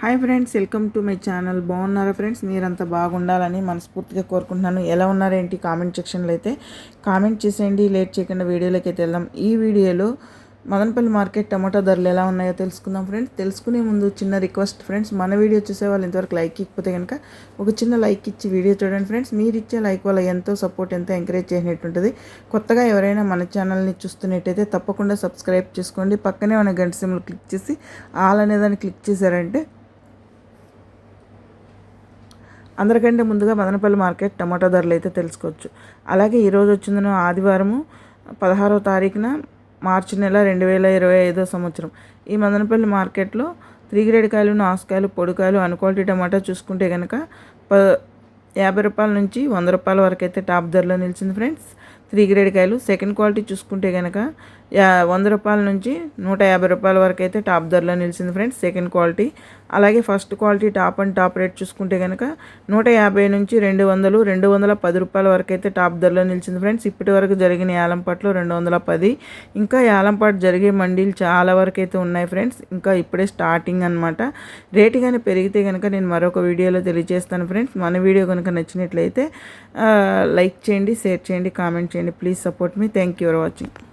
Hi friends welcome to my channel. బాగున్నారా friends? మీరంతా బాగుండాలని మనస్ఫూర్తిగా కోరుకుంటున్నాను. ఎలా ఉన్నారేంటి కామెంట్ సెక్షన్లో అయితే కామెంట్ చేసేయండి. లేట్ చేయకుండా వీడియోలోకి అయితే వెళ్దాం. ఈ వీడియోలో మదనపల్లి మార్కెట్ టమాటా ధరలు ఎలా ఉన్నాయో తెలుసుకుందాం ఫ్రెండ్స్. తెలుసుకునే ముందు చిన్న రిక్వెస్ట్ ఫ్రెండ్స్ మన వీడియో చూసే వాళ్ళు ఇంతవరకు లైక్ ఇకపోతే కనుక ఒక చిన్న లైక్ ఇచ్చి వీడియో చూడండి ఫ్రెండ్స్. మీరు ఇచ్చే లైక్ వల్ల ఎంతో సపోర్ట్ ఎంతో ఎంకరేజ్ చేసినట్టుంటుంది కొత్తగా ఎవరైనా మన ఛానల్ని చూస్తున్నట్టయితే తప్పకుండా సబ్స్క్రైబ్ చేసుకోండి. పక్కనే ఉన్న గంట సిమ్లు క్లిక్ చేసి ఆల్ అనేదాన్ని క్లిక్ చేశారంటే అందరికంటే ముందుగా మదనపల్లి మార్కెట్ టమాటా ధరలు అయితే తెలుసుకోవచ్చు. అలాగే ఈరోజు వచ్చిందన ఆదివారము పదహారో తారీఖున మార్చి నెల రెండు వేల ఇరవై ఐదో సంవత్సరం. ఈ మదనపల్లి మార్కెట్లో త్రీ గ్రేడ్ కాయలు నాసుకాయలు పొడికాయలు అన్క్వాలిటీ టమాటా చూసుకుంటే కనుక ప యాభై రూపాయల నుంచి వంద రూపాయల వరకు అయితే టాప్ ధరలో నిలిచింది ఫ్రెండ్స్. త్రీ గ్రేడ్ కాయలు సెకండ్ క్వాలిటీ చూసుకుంటే కనుక యా వంద రూపాయల నుంచి నూట యాభై రూపాయల వరకు అయితే టాప్ ధరలో నిలిచింది ఫ్రెండ్స్. సెకండ్ క్వాలిటీ అలాగే first quality top and top rate చూసుకుంటే కనుక నూట యాభై నుంచి రెండు వందలు రెండు వందల పది రూపాయల వరకు అయితే టాప్ ధరలో నిలిచింది ఫ్రెండ్స్. ఇప్పటి వరకు జరిగిన యాలంపాట్లో రెండు వందల పది. ఇంకా యాలంపాటు జరిగే మండీలు చాలా వరకు అయితే ఉన్నాయి ఫ్రెండ్స్. ఇంకా ఇప్పుడే స్టార్టింగ్ అనమాట రేటు కానీ పెరిగితే కనుక నేను మరొక వీడియోలో తెలియజేస్తాను ఫ్రెండ్స్. మన వీడియో కనుక నచ్చినట్లయితే లైక్ చేయండి షేర్ చేయండి కామెంట్ చేయండి. Please support me. Thank you for watching.